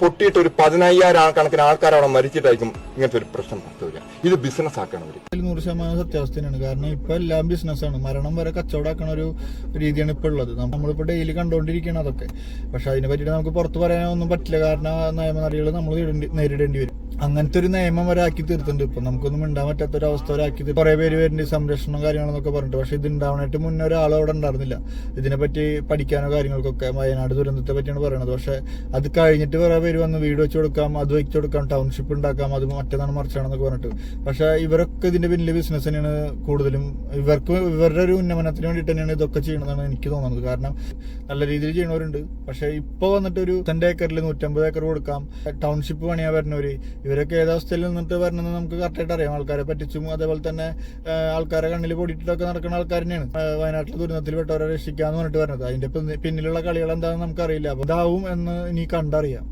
പൊട്ടിയിട്ട് ഒരു പതിനയ്യായിരം കണക്കിന് ആൾക്കാർ അവിടെ മരിച്ചിട്ടായിരിക്കും ഇങ്ങനത്തെ ഒരു പ്രശ്നം ഇത് ബിസിനസ് ആക്കണം നൂറ് ശതമാനം സത്യാവസ്ഥയാണ്. കാരണം ഇപ്പൊ എല്ലാം ബിസിനസ്സാണ് മരണം വരെ കച്ചവടമാക്കണ ഒരു രീതിയാണ് ഇപ്പൊ ഉള്ളത്. നമ്മളിപ്പോ ഡെയിലി കണ്ടുകൊണ്ടിരിക്കണം അതൊക്കെ. പക്ഷെ അതിനെ പറ്റിയിട്ട് നമുക്ക് പുറത്ത് പറയാനൊന്നും പറ്റില്ല. കാരണം ആ നിയമനടികൾ നമ്മൾ നേരിടേണ്ടി- വരും. അങ്ങനത്തെ ഒരു നിയമം വരെ ആക്കി തീർത്തിട്ടുണ്ട്. ഇപ്പൊ നമുക്കൊന്നും മിണ്ടാൻ പറ്റാത്ത ഒരു അവസ്ഥ വരെ ആക്കി കുറെ പേര് വരുന്നുണ്ട് സംരക്ഷണം കാര്യങ്ങളെന്നൊക്കെ പറഞ്ഞിട്ട്. പക്ഷെ ഇത് ഉണ്ടാവാനായിട്ട് മുന്നേ ഒരാളും അവിടെ ഉണ്ടായിരുന്നില്ല ഇതിനെപ്പറ്റി പഠിക്കാനോ കാര്യങ്ങൾക്കൊക്കെ വയനാട് ദുരന്തത്തെ പറ്റിയാണ് പറയുന്നത് പക്ഷെ അത് കഴിഞ്ഞിട്ട് കുറെ പേര് വന്ന് വീട് വെച്ച് കൊടുക്കാം അത് വെച്ച് കൊടുക്കാം ടൗൺഷിപ്പ് ഉണ്ടാക്കാം അത് മറ്റേതാണ് മറിച്ചാണെന്നൊക്കെ പറഞ്ഞിട്ട്. പക്ഷെ ഇവരൊക്കെ ഇതിന്റെ പിന്നിൽ ബിസിനസ് തന്നെയാണ് കൂടുതലും. ഇവർക്ക് ഇവരുടെ ഒരു ഉന്നമനത്തിന് വേണ്ടിയിട്ട് തന്നെയാണ് ഇതൊക്കെ ചെയ്യണമെന്നാണ് എനിക്ക് തോന്നുന്നത്. കാരണം നല്ല രീതിയിൽ ചെയ്യണവരുണ്ട്. പക്ഷെ ഇപ്പൊ വന്നിട്ട് ഒരു തന്റെ ഏക്കറിൽ നൂറ്റമ്പത് ഏക്കർ കൊടുക്കാം. ടൗൺഷിപ്പ് പണിയാൻ വരുന്നവര് ഇവരൊക്കെ ഏതാവസ്ഥയിൽ നിന്നിട്ട് വരണമെന്ന് നമുക്ക് കറക്റ്റായിട്ട് അറിയാം. ആൾക്കാരെ പറ്റിച്ചും അതേപോലെ തന്നെ ആൾക്കാരെ കണ്ണിൽ പൊടിയിട്ടൊക്കെ നടക്കുന്ന ആൾക്കാർ തന്നെയാണ്. വയനാട്ടിലെ ദുരന്തത്തിൽ പെട്ടവരെ രക്ഷിക്കാന്ന് പറഞ്ഞിട്ട് വരുന്നത് അതിന്റെ പിന്നിലുള്ള കളികൾ എന്താണെന്ന് നമുക്കറിയില്ല. അപ്പൊ ഇതാവും എന്ന് ഇനി കണ്ടറിയാം.